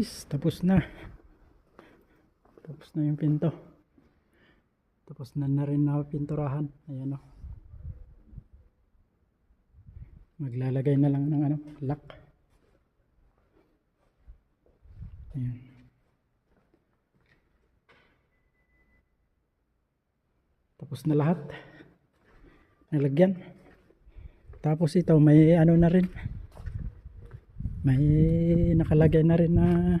guys, tapos na. Tapos na yung pinto. Tapos na na rin na pinturahan. Ayan o. Maglalagay na lang ng ano, lock. Ayan. Tapos na lahat. Nalagyan. Tapos ito may ano na rin. May nakalagay na rin na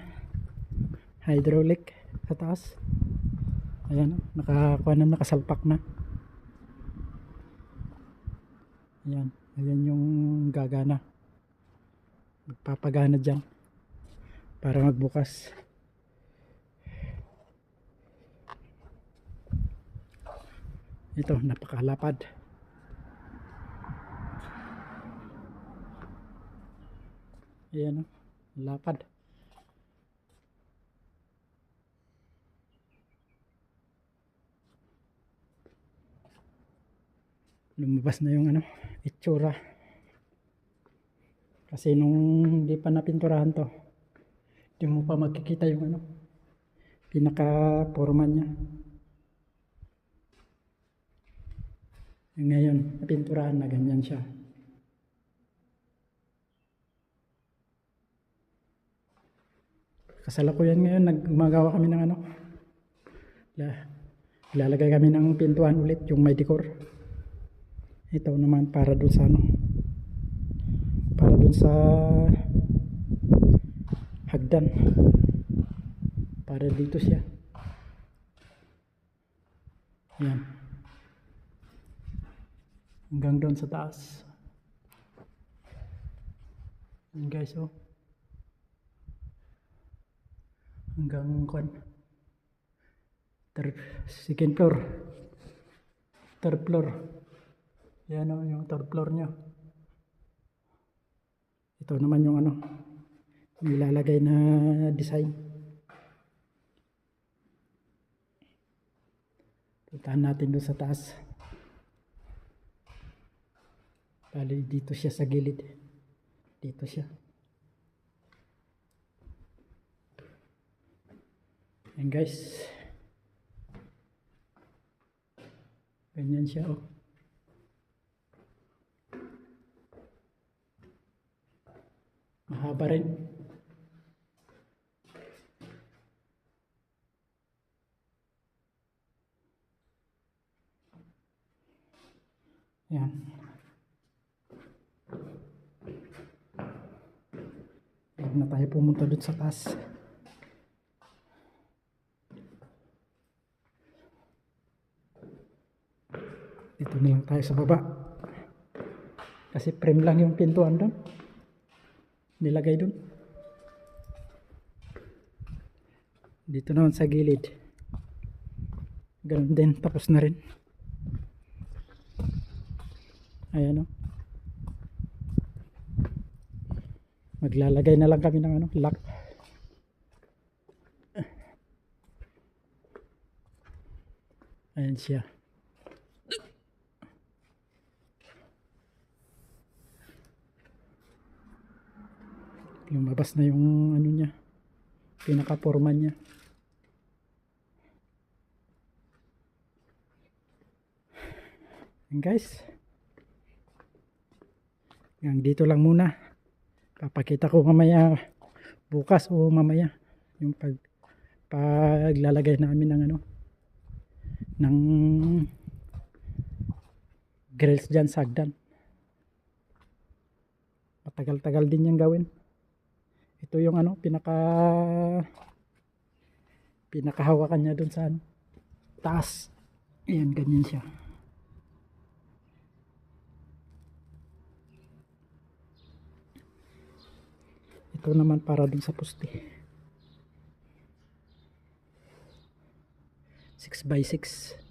hydraulic sa taas. Ayan, nakakuha na nakasalpak na. Ayan, ayan yung gagana. Magpapagana dyan para magbukas. Ito, napakalapad. Ayan o, lapad. Lumabas na yung ano, itsura. Kasi nung hindi pa napinturahan to, hindi mo pa makikita yung ano, pinaka-forma niya. Ngayon, napinturahan na ganyan siya. Kasalukuyan ngayon, nagmagawa kami ng ano, la, ilalagay kami ng pintuan ulit, yung may decor. Ito naman para dun sa ano, para dun sa hagdan. Para dito siya. Yan. Hanggang doon sa taas. Yan guys, oh. Hanggang kwan. Third, second floor. Third floor. Yan oh, yung third floor niya. Ito naman yung ano, nilalagay na design. Puntahan natin doon sa taas. Bali, dito siya sa gilid. Dito siya. Yan guys. Ganyan siya oh. Mahaba rin. Yan. Huwag na tayo pumunta doon sa taas. Dito na lang tayo sa baba. Kasi frame lang yung pintuan doon. Nilagay doon. Dito naman sa gilid. Ganun din. Tapos na rin. Ayan o. Maglalagay na lang kami ng ano, lock. Ayan siya. Lumabas na yung ano niya. Pinaka-forma niya. Ayan guys. Hanggang dito lang muna. Papakita ko mamaya bukas o mamaya yung pag paglalagay namin ng ano ng grills dyan sa hagdan. Matagal-tagal din yung gawin. Ito yung ano pinaka pinakahawakan niya dun sa ano, taas. Ayan, ganyan siya. Ito naman para dun sa poste. 6 by 6